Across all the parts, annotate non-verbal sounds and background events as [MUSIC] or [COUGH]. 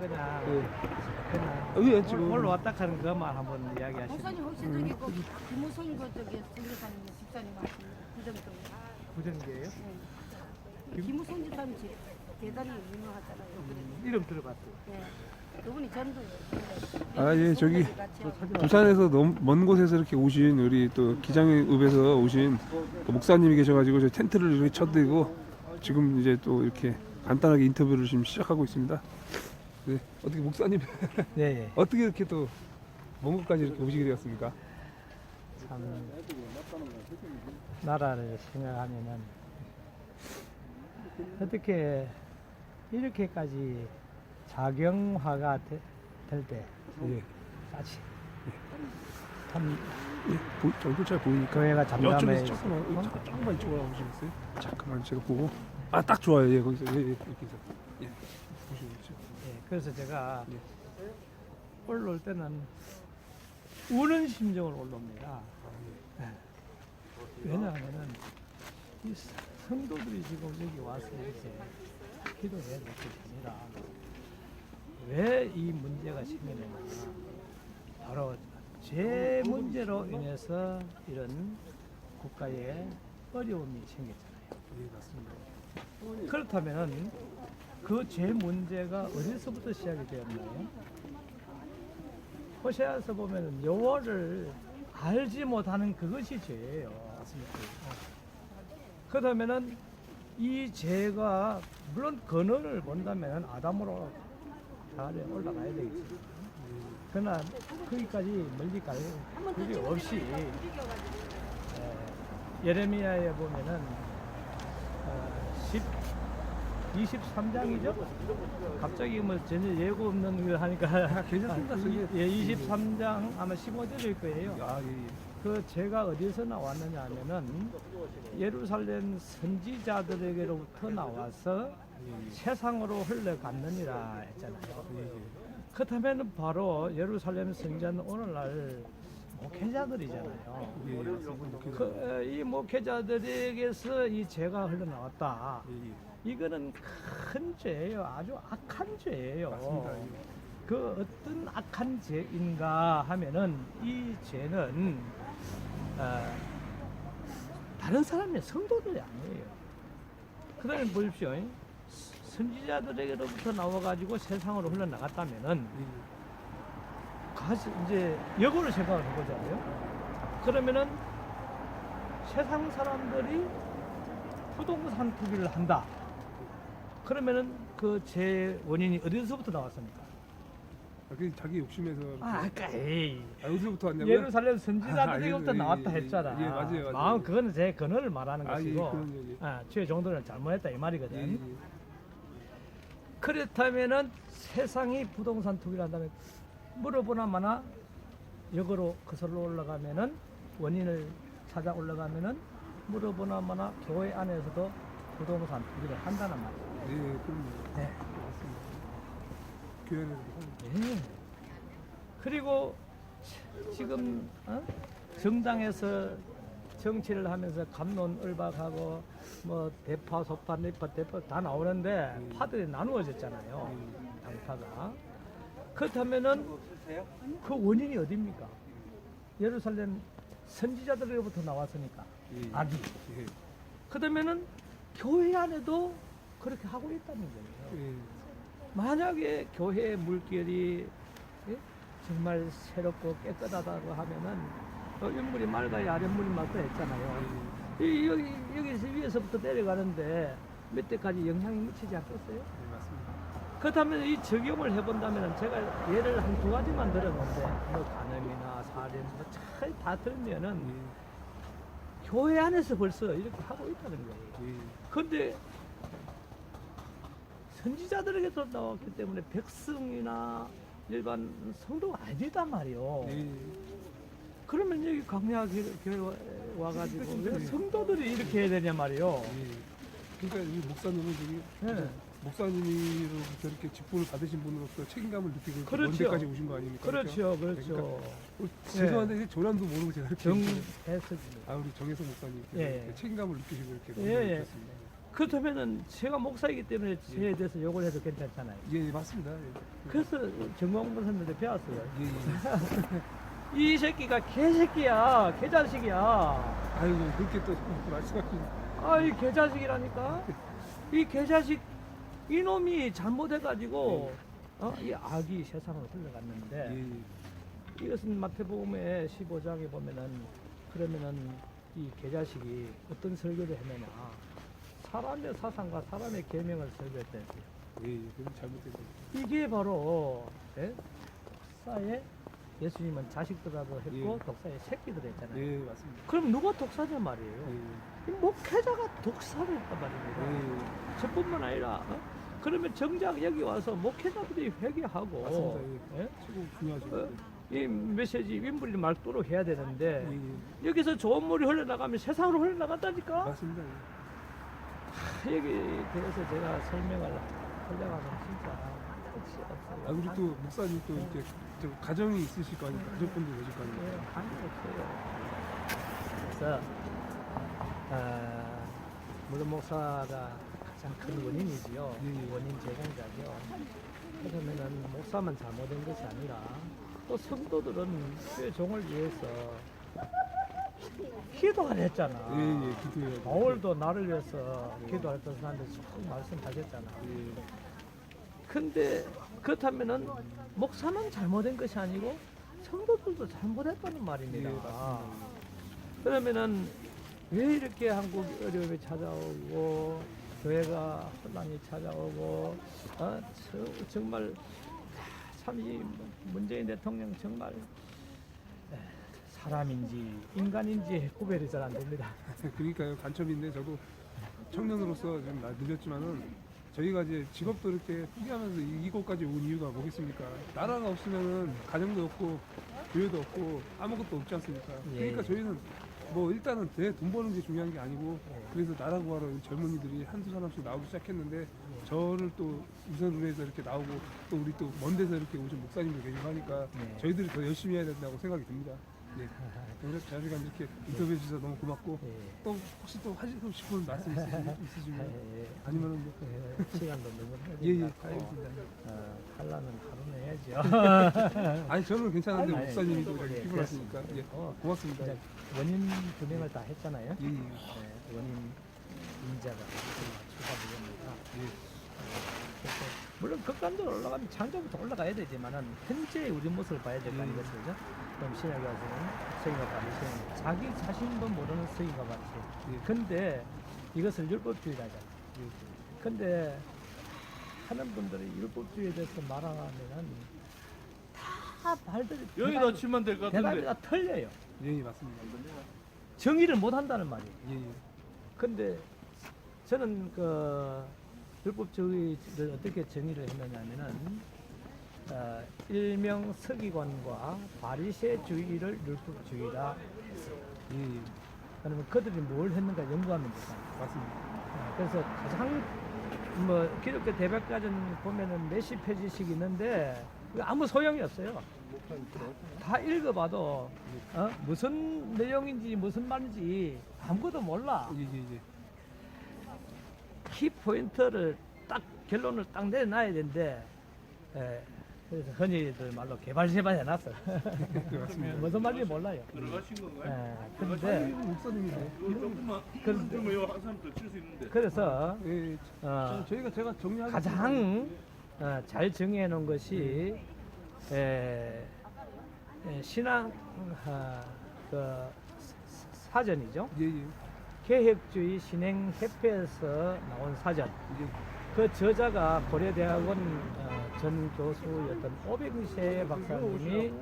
그냥 네. 그냥 왜 올- 지금 올라 왔다 하는 것만 한번 이야기하시죠. 목사님 혹시 저기 그 김우성 그 저기 선교사님 집사님 하신 부정동 부정기예요? 네. 김우성 집사님 집 대단히 유명하잖아요. 이름 들어봤어요. 네. 그분이 전도예요. 아, 예, 저기. 부산에서 너무 먼 곳에서 이렇게 오신 우리 또 기장읍에서 오신 또 목사님이 계셔가지고 저 텐트를 이렇게 쳐드리고 지금 이제 또 이렇게 간단하게 인터뷰를 지금 시작하고 있습니다. 네, 어떻게 목사님? [LAUGHS] 네, 어떻게 이렇게 또 먼 곳까지 이렇게 오시게 되었습니까? 참 나라를 생각하면은 어떻게 이렇게까지 자경화가 될때 예, 까지 참 예, 보, 얼굴 잘 보이니까. 교회가 잠잠해 이쪽에서 조금만 잠- 조금만 이쪽으로 와보시겠어요? 잠깐만 제가 보고. 아 딱 좋아요. 예, 거기서. 예, 예, 이렇게 해서. 예? 예, 그래서 제가 예. 올라올 때는 우는 심정으로 올라옵니다. 예. 왜냐하면은 이 성도들이 지금 여기 와서 이렇게 될 것이 아니라 왜이 문제가 생기느냐 바로 제 문제로 인해서 이런 국가에 어려움이 생겼잖아요. 예, 맞습니다. 그렇다면 그 죄 문제가 어디서부터 시작이 되었나요? 호세아서 보면 여호와를 알지 못하는 그것이 죄예요. 맞습니까? 그렇다면은 이 죄가 물론 근원을 본다면 아담으로 아래 올라가야 되겠지. 그러나 거기까지 멀리 갈 필요 없이 에, 예레미야에 보면은 어, 10 23장이죠? 갑자기 뭐 전혀 예고 없는 걸 하니까 아, 괜찮습니다. 저기. 예, 23장 아마 15절일 거예요. 아, 예, 예. 그 제가 어디서 나왔느냐 하면은 예루살렘 선지자들에게로부터 나와서 세상으로 흘러갔느니라 했잖아요. 그렇다면 바로 예루살렘 선지자는 오늘날 목회자들이잖아요. 예, 예. 그, 이 목회자들에게서 이 죄가 흘러나왔다. 이거는 큰 죄예요. 아주 악한 죄예요. 맞습니다. 예. 그 어떤 악한 죄인가 하면은 이 죄는 어, 다른 사람의 성도들이 아니에요. 그다음에 보십시오. 선지자들에게로부터 나와가지고 세상으로 흘러나갔다면은 예, 가시 이제 역으로 생각을 해보자고요. 그러면은 세상 사람들이 부동산 투기를 한다. 그러면은 그 제 원인이 어디서부터 나왔습니까? 아, 그 자기 욕심에서 아, 아까 에이. 아, 어디서부터 왔냐고요? 예루살렘 선지자들에게부터 [LAUGHS] 아, 예, 나왔다 예, 예, 했잖아. 예, 맞아요, 맞아요. 마음 그거는 제 근원을 말하는 아, 예, 것이고, 그럼요, 예. 아, 죄 정도는 잘못했다 이 말이거든. 예, 예. 그렇다면은 세상이 부동산 투기를 한다면 물어보나 마나 역으로 거슬러 올라가면은 원인을 찾아 올라가면은 물어보나 마나 교회 안에서도 부동산 투기를 한다는 말이에요. 예, 그럼요. 네. 맞습니다. 교회는 네. 그리고 지금 어? 정당에서 정치를 하면서 감론을박하고 뭐 대파, 소파, 내파, 대파 다 나오는데 파들이 나누어졌잖아요. 당파가. 그렇다면은 그 원인이 어디입니까? 예루살렘 선지자들로부터 나왔으니까 예, 아기. 예, 그러면은 교회 안에도 그렇게 하고 있다는 거예요. 예, 만약에 교회의 물결이 예? 정말 새롭고 깨끗하다고 하면은 어, 윗물이 맑아야 아랫물이 맑다 했잖아요. 이, 여기, 여기서 위에서부터 내려가는데 몇 대까지 영향이 미치지 않겠어요? 예, 맞습니다. 그렇다면 이 적용을 해본다면 제가 예를 한 두 가지만 들었는데 뭐 간음이나 살인 뭐다 들면은 예, 교회 안에서 벌써 이렇게 하고 있다는 거예요. 예, 근데 선지자들에게서 나왔기 때문에 백성이나 일반 성도가 아니단 말이요. 예, 그러면 여기 광야 교- 와- 와가지고 왜 예. 성도들이 이렇게 해야 되냐 말이요. 예. 그러니까 이 목사님은 저기 네. 목사님으로부터 이렇게 직분을 받으신 분으로서 책임감을 느끼고 이렇게 먼 그렇죠. 데까지 오신 거 아닙니까? 그렇죠, 그러니까 그렇죠. 어, 죄송한데 이제 조남도 모르고 제가 이렇게 정했어지. 아 우리 정혜성 목사님 께서 예, 예. 책임감을 느끼시고 이렇게 예, 예. 오셨습니다. 그렇다면은 제가 목사이기 때문에 저에 대해서 욕을 해도 괜찮잖아요. 예, 예, 맞습니다. 예. 그래서 정광 목사님한테 배웠어요. 예, 예. [LAUGHS] 이 새끼가 개새끼야, 개자식이야. 아이고 그렇게 또 [LAUGHS] 말씀하시니. 아, 이 개자식이라니까. 이 개자식 이놈이 잘못해가지고 어? 이 악이 세상으로 흘러갔는데 예, 예. 이것은 마태복음의 15장에 보면은 그러면은 이 개자식이 어떤 설교를 했느냐 사람의 사상과 사람의 계명을 설교했다 했어요. 예, 예. 그럼 잘못했어요. 이게 바로 예? 독사의 예수님은 자식들하고 했고 예. 독사의 새끼들 했잖아요. 예, 맞습니다. 그럼 누가 독사냐 말이에요. 예, 이 목회자가 독사를 했단 말입니다. 예. 저뿐만 아니라 어? 그러면 정작 여기 와서 목회자들이 회개하고 맞습니다. 예? 최고 중요하죠. 어? 이 메시지 윈불리 말도록 해야 되는데 예, 예. 여기서 좋은 물이 흘러나가면 세상으로 흘러나간다니까 맞습니다. 예. 여기 대해서 제가 설명을 하려고 하면 진짜 끝이 없어요 아, 우리 또 목사님 또 이렇게 저 가정이 있으실 거 아니에요? 가족분들 계실 거 예, 아니에요? 한이 없어요 그래서 아, 물론 목사가 가장 큰 원인이지요 예, 예. 원인 제공자죠 그러면은 목사만 잘못된 것이 아니라 또 성도들은 교회 종을 위해서 기도를 했잖아 예, 예, 기도해요. 바울도 나를 위해서 기도할 것을 나한테 쭉 말씀하셨잖아. 예, 근데 그렇다면은 목사만 잘못된 것이 아니고 성도들도 잘못했다는 말입니다. 예, 맞습니다. 그러면은 왜 이렇게 한국 어려움이 찾아오고 교회가 혼란이 찾아오고 어? 저- 정말 참 이 문재인 대통령 정말 에, 사람인지 인간인지 구별이 잘 안 됩니다. [LAUGHS] 그러니까요 간첩인데 저도 청년으로서 좀 나- 늦었지만은 저희가 이제 직업도 이렇게 포기하면서 이- 이곳까지 온 이유가 뭐겠습니까? 나라가 없으면은 가정도 없고 교회도 없고 아무것도 없지 않습니까? 예. 그러니까 저희는 뭐 일단은 내 돈 버는 게 중요한 게 아니고 예. 그래서 나라 구하러 젊은이들이 한두 사람씩 나오기 시작했는데 저를 또 우선으로 해서 이렇게 나오고 또 우리 또 먼 데서 이렇게 오신 목사님도 계시고 하니까 네. 저희들이 더 열심히 해야 된다고 생각이 듭니다. 네. 오늘 자주간 이렇게 인터뷰해 주셔서 너무 고맙고 예. 또 혹시 또 하시고 싶은 말씀 있으시- 있으시면 예. 아니면은 뭐 예, 시간도 너무 예, 예, 알겠습니다. 어, 할라면 하루는 해야죠. [LAUGHS] 아니 저는 괜찮은데 아니, 목사님이 또 예, 피곤하시니까 예, 어, 고맙습니다. 이제 원인 분명을 다 했잖아요. 예, 예, 예, 원인 인자가 추가되니까 예. 물론 극단적으로 올라가면 창조부터 올라가야 되지만은 현재 우리 모습을 봐야 될거 예. 아니겠어요? 그럼 신약에 와서는 성인과 같이 자기 자신도 모르는 성인과 같이 예. 근데 이것을 율법주의라잖아. 예. 근데 하는 분들이 율법주의에 대해서 말하면은 다 발들이 여기다 치면 될것 대답이 같은데. 다 틀려요. 예, 예, 맞습니다. 정의를 못 한다는 말이에요. 예, 예. 근데 저는 그 율법주의를 어떻게 정의를 했느냐면은 어, 일명 서기관과 바리새주의를 율법주의라 예. 그러면 그들이 뭘 했는가 연구하면 되잖아요. 맞습니다. 어, 그래서 가장 뭐 기독교 대백과전 보면은 몇십 페이지씩 있는데 아무 소용이 없어요. 다 읽어봐도 어? 무슨 내용인지 무슨 말인지 아무것도 몰라. 예, 예, 예. 키 포인트를 딱 결론을 딱 내놔야 되는데 에, 그래서 흔히들 말로 개발세발 해놨어. 무슨 말인지 몰라요. 들어가신 건가요? 근데 목사님이세요? 조금만 그런데- 그러면 이거 한 사람 더칠수 있는데. 그래서 예, 예. 어, 저- 저희가 제가 정리하겠습니다. 가장 어, 잘 정해 놓은 것이 에, 에, 신앙 어, 그 사- 사전이죠. 예, 예. 계획주의 신행 협회에서 나온 사전. 예. 그 저자가 고려대학원 어, 전 교수였던 오백세 박사님이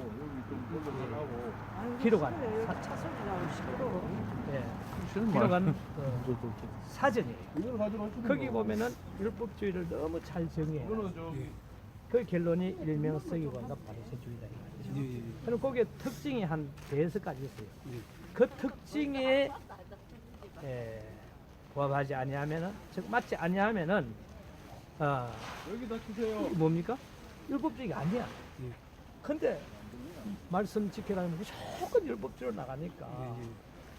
기록한 사, 예, 기록한 어, 사전이에요. 거기 보면은 율법주의를 너무 잘 정해. 예. 그 결론이 일명 서기관과 바리새주의다 이 말이죠. 예, 예. 그럼 거기에 특징이 한 대여섯 가지 있어요. 예. 그 특징에 에, 부합하지 아니하면은 즉 맞지 아니하면은 어, 여기다 치세요. 뭡니까? 율법주의가 아니야. 예. 근데 말씀 지켜라면 무조건 율법주의로 나가니까 예, 예.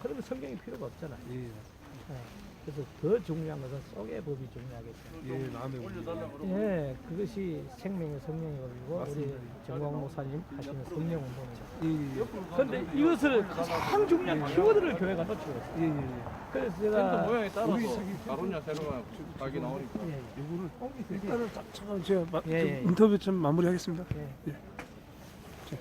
그러면 성경이 필요가 없잖아. 예, 예. 예. 그래서 더 중요한 것은 속의 법이 중요하겠죠. 예, 남의 올려달라고 예, 그것이 생명의 성령이고 우리 정광 목사님 하시는 성령 운동이죠. 예, 그런데 이것을 가장 중요한 키워드를 교회가 놓치고 있어요. 예, 예, 예. 그래서 제가 모양에 따라서 가로냐 세로냐 각이 나오니까 예, 예. 요거를 일단은 자- 잠깐 제가 마, 예, 좀 예. 인터뷰 좀 마무리하겠습니다. 예. 자,